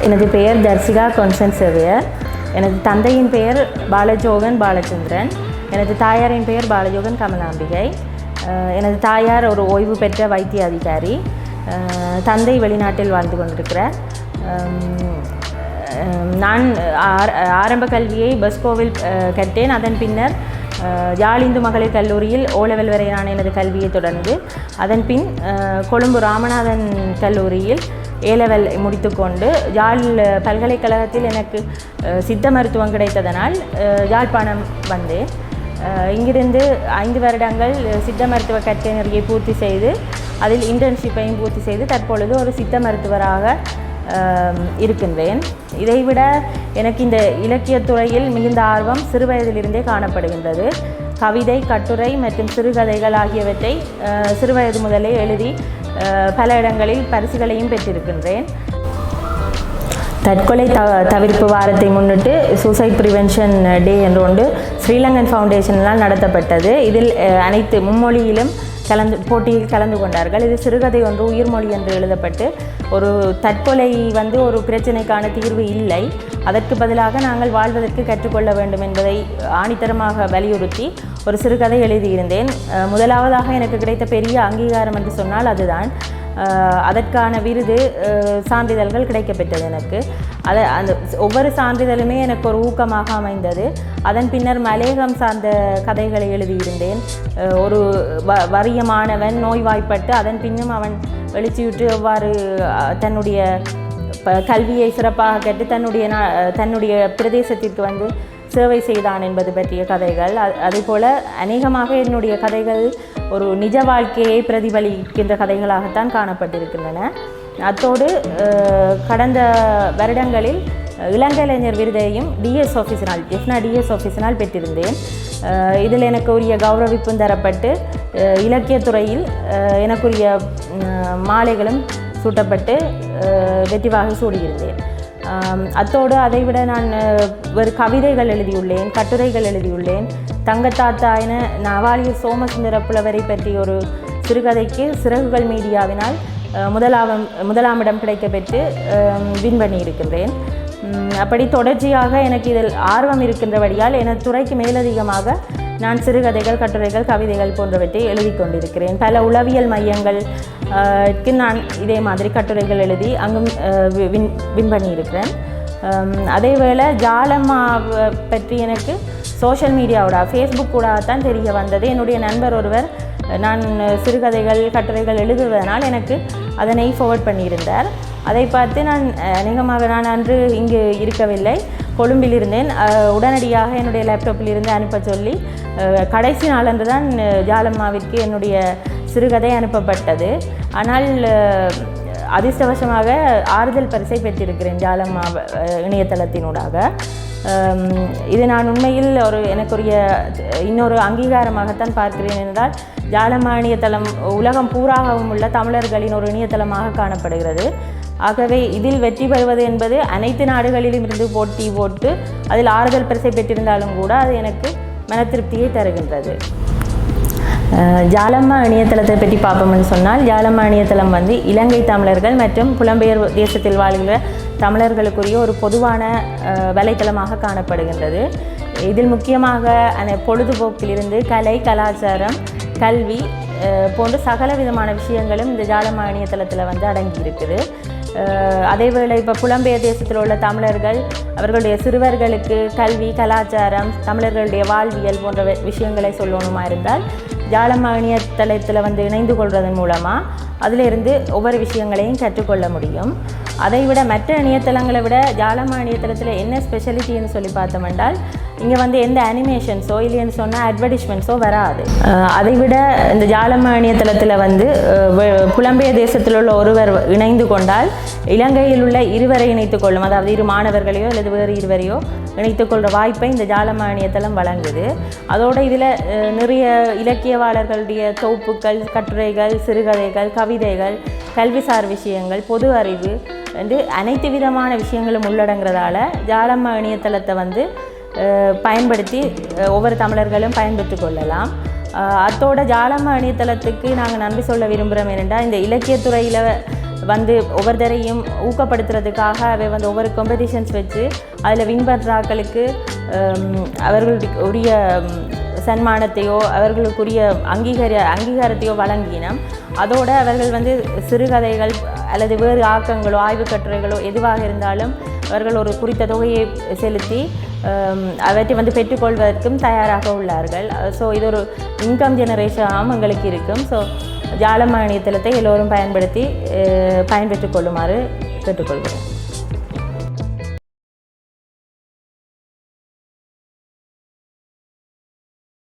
எனது பெயர் தர்சிகா கொன்சன் செவியர். எனது தந்தையின் பெயர் பாலஜோகன் பாலச்சந்திரன். எனது தாயாரின் பெயர் பாலஜோகன் கமலாம்பிகை. எனது தாயார் ஒரு ஓய்வு பெற்ற வைத்திய அதிகாரி தந்தை வெளிநாட்டில் வாழ்ந்து கொண்டிருக்கிறார் நான் ஆரம்ப கல்வியை பஸ்கோவில் கற்றேன். அதன் பின்னர் அஹ், இந்து மகளிர் கல்லூரியில் ஓலவெல் லெவல் வரையான எனது கல்வியை தொடர்ந்து அதன் பின் கொழும்பு ராமநாதன் கல்லூரியில் ஏ லெவல் முடித்துக்கொண்டு யாழ் பல்கலைக்கழகத்தில் எனக்கு சித்த மருத்துவம் கிடைத்ததனால் யாழ்ப்பாணம் வந்தேன். இங்கிருந்து ஐந்து வருடங்கள் சித்த மருத்துவ கற்கை பூர்த்தி செய்து அதில் இன்டர்ன்ஷிப்பையும் பூர்த்தி செய்து தற்பொழுது ஒரு சித்த மருத்துவராக இருக்கின்றேன். இதைவிட எனக்கு இந்த இலக்கியத்துறையில் மிகுந்த ஆர்வம் சிறுவயதிலிருந்தே காணப்படுகின்றது. கவிதை கட்டுரை மற்றும் சிறுகதைகள் ஆகியவற்றை சிறுவயது முதலே எழுதி பல இடங்களில் பரிசுகளையும் பெற்றிருக்கின்றேன். தற்கொலை த தவிர்ப்பு வாரத்தை முன்னிட்டு சூசைட் ப்ரிவென்ஷன் டே என்று ஒன்று ஸ்ரீலங்கன் ஃபவுண்டேஷனால் நடத்தப்பட்டது. இதில் அஹ், அனைத்து மும்மொழியிலும் கலந்து போட்டியில் கலந்து கொண்டார்கள். இது சிறுகதை ஒன்று உயிர்மொழி என்று எழுதப்பட்டு ஒரு தற்கொலை வந்து ஒரு பிரச்சனைக்கான தீர்வு இல்லை. அதற்கு பதிலாக நாங்கள் வாழ்வதற்கு கற்றுக்கொள்ள வேண்டும் என்பதை ஆணித்தரமாக வலியுறுத்தி ஒரு சிறுகதை எழுதியிருந்தேன். முதலாவதாக எனக்கு கிடைத்த பெரிய அங்கீகாரம் என்று சொன்னால் அதுதான். அதற்கான விருது சான்றிதழ்கள் கிடைக்கப்பெற்றது எனக்கு. அதை அந்த ஒவ்வொரு சான்றிதழுமே எனக்கு ஒரு ஊக்கமாக அமைந்தது. அதன் பின்னர் மலேகம் சார்ந்த கதைகளை எழுதியிருந்தேன். ஒரு வ வறிய மாணவன் நோய்வாய்ப்பட்டு அதன் பின்னும் அவன் வெளிச்சிவிட்டு எவ்வாறு தன்னுடைய ப- கல்வியை சிறப்பாக கற்று தன்னுடைய தன்னுடைய பிரதேசத்திற்கு வந்து சேவை செய்தான் என்பது பற்றிய கதைகள். அ- அநேகமாக என்னுடைய கதைகள் ஒரு நிஜ வாழ்க்கையை பிரதிபலிக்கின்ற கதைகளாகத்தான் காணப்பட்டிருக்கின்றன. அத்தோடு கடந்த வருடங்களில் இளங்கலைஞர் விருதையும் டிஎஸ் ஆஃபீஸினால் எஃப்னா டிஎஸ் ஆஃபீஸினால் பெற்றிருந்தேன். இதில் எனக்கு உரிய கௌரவிப்பும் தரப்பட்டு இலக்கியத்துறையில் எனக்குரிய மாலைகளும் சூட்டப்பட்டு வெற்றிவாக சூடியிருந்தேன். அத்தோடு அதைவிட நான் ஒரு கவிதைகள் எழுதியுள்ளேன் கட்டுரைகள் எழுதியுள்ளேன். தங்கத்தாத்தா என நவாலியூர் சோமசுந்தர புலவரை பற்றி ஒரு சிறுகதைக்கு சிறகுகள் மீடியாவினால் முதலாம் முதலாவம் முதலாம் இடம் கிடைக்கப்பெற்று வின் பண்ணியிருக்கின்றேன் அப்படி தொடர்ச்சியாக எனக்கு இதில் ஆர்வம் இருக்கின்றபடியால் எனது துறைக்கு மேலதிகமாக நான் சிறுகதைகள் கட்டுரைகள் கவிதைகள் போன்றவற்றை எழுதி கொண்டிருக்கிறேன். பல உளவியல் மையங்கள் நான் இதே மாதிரி கட்டுரைகள் எழுதி அங்கும் வின் வின் பண்ணியிருக்கிறேன். அதேவேளை ஜாலம்மா பற்றி எனக்கு சோஷியல் மீடியாவோட ஃபேஸ்புக் கூட தான் தெரிய வந்தது. என்னுடைய நண்பர் ஒருவர் நான் சிறுகதைகள் கட்டுரைகள் எழுதுவதனால் எனக்கு அதனை ஃபார்வர்ட் பண்ணியிருந்தார். அதை பார்த்து நான் அநேகமாக நான் அன்று இங்கு இருக்கவில்லை. கொழும்பில் இருந்தேன் உடனடியாக என்னுடைய லேப்டாப்பில் இருந்து அனுப்ப சொல்லி கடைசி நாளன்று தான் ஜாலம்மாவிற்கு என்னுடைய சிறுகதை அனுப்பப்பட்டது. ஆனால் அதிர்ஷ்டவசமாக ஆறுதல் பரிசை பெற்றிருக்கிறேன் ஜாலம்மா இணையதளத்தினூடாக. இது நான் உண்மையில் ஒரு எனக்குரிய இன்னொரு அங்கீகாரமாகத்தான் பார்க்கிறேன் என்றால் ஜாலம்மா இணையதளம் உலகம் பூராகவும் உள்ள தமிழர்களின் ஒரு இணையதளமாக காணப்படுகிறது. ஆகவே இதில் வெற்றி பெறுவது என்பது அனைத்து நாடுகளிலும் இருந்து போட்டி போட்டு அதில் ஆறுதல் பரிசை பெற்றிருந்தாலும் கூட அது எனக்கு மன திருப்தியை தருகின்றது ஜாலம்மா இணையதளத்தை பற்றி பார்ப்போம்னு சொன்னால் ஜாலம்மா இணையதளம் வந்து இலங்கை தமிழர்கள் மற்றும் புலம்பெயர் தேசத்தில் வாழ்கிற தமிழர்களுக்குரிய ஒரு பொதுவான வலைத்தளமாக காணப்படுகின்றது. இதில் முக்கியமாக அந்த பொழுதுபோக்கிலிருந்து கலை கலாச்சாரம் கல்வி போன்ற சகல விதமான விஷயங்களும் இந்த ஜாலம்மா இணையதளத்தில் வந்து அடங்கி இருக்குது அதேவேளை இப்போ புலம்பெயர் தேசத்தில் உள்ள தமிழர்கள் அவர்களுடைய சிறுவர்களுக்கு கல்வி கலாச்சாரம் தமிழர்களுடைய வாழ்வியல் போன்ற விஷயங்களை சொல்லணுமா இருந்தால் ஜாலமானிய தளத்தில் வந்து இணைந்து கொள்வதன் மூலமாக அதிலிருந்து ஒவ்வொரு விஷயங்களையும் கற்றுக்கொள்ள முடியும். அதை விட மற்ற இணையதளங்களை விட ஜாலமா இணையதளத்தில் என்ன ஸ்பெஷலிட்டின்னு சொல்லி பார்த்தோம் என்றால் இங்கே வந்து எந்த அனிமேஷன்ஸோ இல்லைன்னு சொன்னால் அட்வர்டைஸ்மெண்ட்ஸோ வராது. அதை விட இந்த ஜாலமா இணையதளத்தில் வந்து புலம்பெய தேசத்தில் உள்ள ஒருவர் இணைந்து கொண்டால் இலங்கையில் உள்ள இருவரை இணைத்துக் கொள்ளும் அதாவது இரு மாணவர்களையோ அல்லது வேறு இருவரையோ இணைத்துக் கொள்கிற வாய்ப்பை இந்த ஜாலம்மா இணையதளம் வழங்குது. அதோடு இதில் நிறைய இலக்கியவாளர்களுடைய தொகுப்புகள் கட்டுரைகள் சிறுகதைகள் கவிதைகள் கல்விசார் விஷயங்கள் பொது அறிவு வந்து அனைத்து விதமான விஷயங்களும் உள்ளடங்குறதால ஜாலம்மா இணையதளத்தை வந்து பயன்படுத்தி ஒவ்வொரு தமிழர்களும் பயன்படுத்தி கொள்ளலாம். அத்தோட ஜாலம்மா இணையதளத்துக்கு நாங்கள் நன்றி சொல்ல விரும்புகிறோம் என்னென்னா இந்த இலக்கியத்துறையில் வந்து ஒவ்வொருத்தரையும் ஊக்கப்படுத்துறதுக்காக அவை வந்து ஒவ்வொரு காம்படிஷன்ஸ் வச்சு அதில் வின் பண்ணுறாக்களுக்கு அவர்களுக்கு உரிய சன்மானத்தையோ அவர்களுக்குரிய அங்கீகார அங்கீகாரத்தையோ வழங்கினோம் அதோடு அவர்கள் வந்து சிறுகதைகள் அல்லது வேறு ஆக்கங்களோ ஆய்வு கட்டுரைகளோ எதுவாக இருந்தாலும் அவர்கள் ஒரு குறித்த தொகையை செலுத்தி அவற்றை வந்து பெற்றுக்கொள்வதற்கும் தயாராக உள்ளார்கள். ஸோ இது ஒரு இன்கம் ஜெனரேஷனாகவும் எங்களுக்கு இருக்கும். ஸோ ஜாலமான இணையதளத்தை எல்லோரும் பயன்படுத்தி பயன்பெற்றுக் கொள்ளுமாறு கேட்டுக்கொள்கிறேன்.